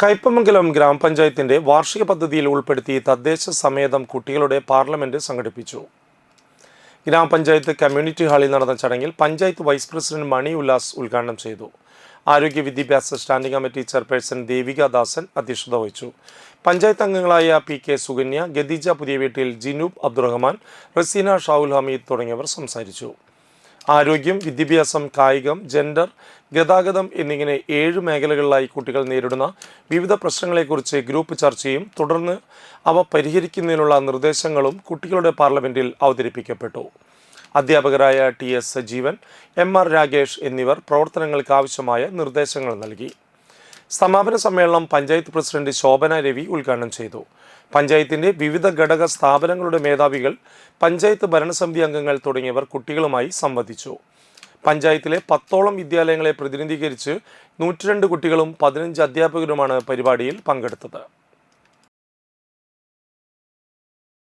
കയ്പമംഗലം ഗ്രാമപഞ്ചായത്തിന്റെ വാർഷിക പദ്ധതിയിൽ ഉൾപ്പെടുത്തി തദ്ദേശ സമേതം കുട്ടികളുടെ പാർലമെന്റ് സംഘടിപ്പിച്ചു. ഗ്രാമപഞ്ചായത്ത് കമ്മ്യൂണിറ്റി ഹാളിൽ നടന്ന ചടങ്ങിൽ പഞ്ചായത്ത് വൈസ് പ്രസിഡന്റ് മണി ഉല്ലാസ് ഉദ്ഘാടനം ചെയ്തു. ആരോഗ്യ വിദ്യാഭ്യാസ standing committee chairperson Devika Dasan അധ്യക്ഷത വഹിച്ചു. പഞ്ചായത്ത് അംഗങ്ങളായ പി കെ സുകന്യ ഗദീജ പുതിയ വീട്ടിൽ ജിനൂബ് അബ്ദുറഹ്മാൻ റസീന ഷാവുൽ ഹമീദ് തുടങ്ങിയവർ സംസാരിച്ചു. ആരോഗ്യം വിദ്യാഭ്യാസം കായികം ജെൻഡർ ഗതാഗതം എന്നിങ്ങനെ ഏഴ് മേഖലകളിലായി കുട്ടികൾ നേരിടുന്ന വിവിധ പ്രശ്നങ്ങളെക്കുറിച്ച് ഗ്രൂപ്പ് ചർച്ചയും തുടർന്ന് അവ പരിഹരിക്കുന്നതിനുള്ള നിർദ്ദേശങ്ങളും കുട്ടികളുടെ പാർലമെന്റിൽ അവതരിപ്പിക്കപ്പെട്ടു. അധ്യാപകരായ T S Sajeevan M R Ragesh എന്നിവർ പ്രവർത്തനങ്ങൾക്ക് ആവശ്യമായ നിർദ്ദേശങ്ങൾ നൽകി. സമാപന സമ്മേളനം പഞ്ചായത്ത് പ്രസിഡന്റ് ശോഭന രവി ഉദ്ഘാടനം ചെയ്തു. പഞ്ചായത്തിന്റെ വിവിധ ഘടക സ്ഥാപനങ്ങളുടെ മേധാവികൾ പഞ്ചായത്ത് ഭരണസമിതി അംഗങ്ങൾ തുടങ്ങിയവർ കുട്ടികളുമായി സംവദിച്ചു. പഞ്ചായത്തിലെ പത്തോളം വിദ്യാലയങ്ങളെ പ്രതിനിധീകരിച്ച് നൂറ്റിരണ്ട് കുട്ടികളും പതിനഞ്ച് അധ്യാപകരുമാണ് പരിപാടിയിൽ പങ്കെടുത്തത്.